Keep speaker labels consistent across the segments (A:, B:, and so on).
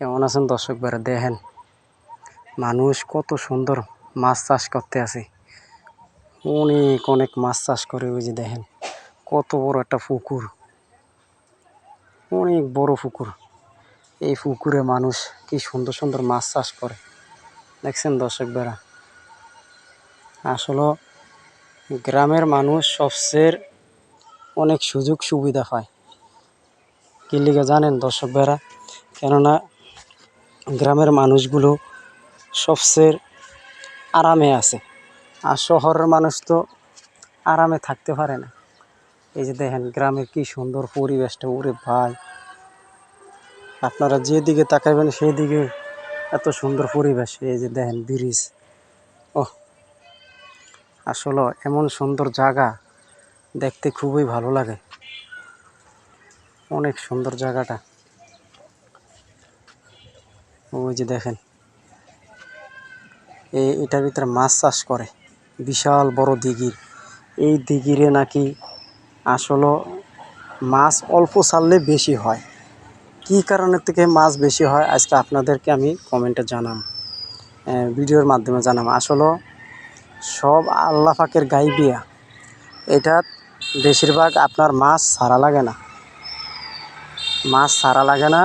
A: কেমন আছেন দর্শক বেড়া দেখেন, মানুষ কত সুন্দর মাছ চাষ করতে আছে। অনেক অনেক মাছ চাষ করে ওই যে দেখেন, কত বড় একটা পুকুর। অনেক বড় পুকুর। এই পুকুরে মানুষ কি সুন্দর সুন্দর মাছ চাষ করে। দেখছেন দর্শক বেড়া আসলে গ্রামের মানুষ সবচেয়ে অনেক সুযোগ সুবিধা পায়। কি লিগে জানেন দর্শক বেড়া কেননা গ্রামের মানুষগুলো সবচেয়ে আরামে আছে। আর শহরের মানুষ তো আরামে থাকতে পারে না। এই যে দেখেন গ্রামের কি সুন্দর পরিবেশটা, ওরে ভাই। আপনারা যেদিকে তাকাইবেন সেই দিকে এত সুন্দর পরিবেশ। এই যে দেখেন ব্রিজ। ও আসলে এমন সুন্দর জায়গা দেখতে খুবই ভালো লাগে। অনেক সুন্দর জায়গাটা। ওই যে দেখেন। এই এটার ভিতরে মাছ চাষ করে। বিশাল বড় দিঘির। এই দিঘিরে নাকি আসলে মাছ অল্প ছাড়লে বেশি হয়। কি কারণের থেকে মাছ বেশি হয় আজকে আপনাদেরকে আমি কমেন্টে জানাম। ভিডিওর মাধ্যমে জানাম। আসলে সব আল্লাহ পাকের গাই বিয়া এটা বেশিরভাগ আপনার মাছ ছাড়া লাগে না। মাছ ছাড়া লাগে না।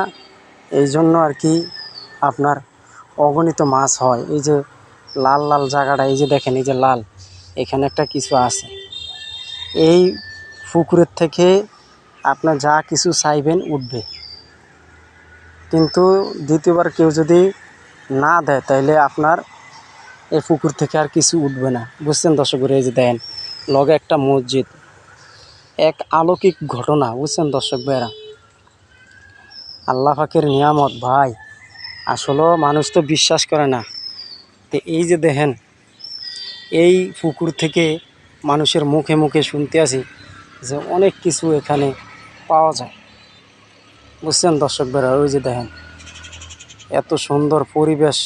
A: এই জন্য আর কি আপনার অগণিত মাছ হয়। এই যে লাল লাল জায়গাটা, এই যে দেখেন, এই যে লাল, এখানে একটা কিছু আছে। এই পুকুরের থেকে আপনার যা কিছু চাইবেন উঠবে। কিন্তু দ্বিতীয়বার কেউ যদি না দেয় তাহলে আপনার এই পুকুর থেকে আর কিছু উঠবে না। বুঝছেন দর্শক এই যে দেন লগে একটা মসজিদ। এক আলৌকিক ঘটনা, বুঝছেন দর্শক ভাইরা আল্লাহ পাকের নিয়ামত, ভাই। আসলেও মানুষ তো বিশ্বাস করে না। তো এই যে দেখেন, এই পুকুর থেকে মানুষের মুখে মুখে শুনতে আসি যে অনেক কিছু এখানে পাওয়া যায়। বুঝছেন দর্শক বেড়া ওই যে দেখেন, এত সুন্দর পরিবেশ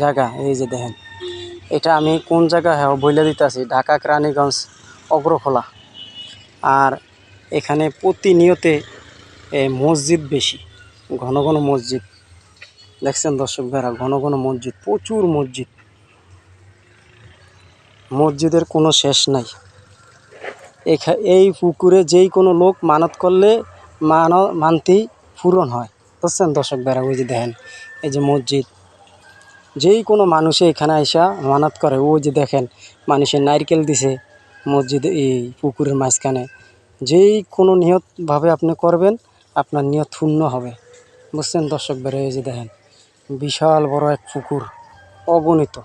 A: জায়গা, এই যে দেখেন। এটা আমি কোন জায়গা হ্যাঁ বইলে দিতেছি ঢাকা কেরানীগঞ্জ অগ্রখোলা। আর এখানে প্রতিনিয়তে মসজিদ বেশি, ঘন ঘন মসজিদ। দেখছেন দর্শক ভাইরা, ঘন ঘন মসজিদ, প্রচুর মসজিদ। মসজিদের কোনো শেষ নাই। এই পুকুরে যেই কোনো লোক মানত করলে মান, মানতেই পূরণ হয়। বুঝছেন দর্শক ভাইরা, ওই যে দেখেন, এই যে মসজিদ। যেই কোনো মানুষে এখানে আইসা মানত করে, ওই যে দেখেন মানুষের নারকেল দিছে মসজিদ, এই পুকুরের মাঝখানে। যেই কোনো নিয়তভাবে আপনি করবেন, আপনার নিয়ত শূন্য হবে। বুঝছেন দর্শক বেড়ে যে দেখেন। বিশাল বড় এক পুকুর অগণিত।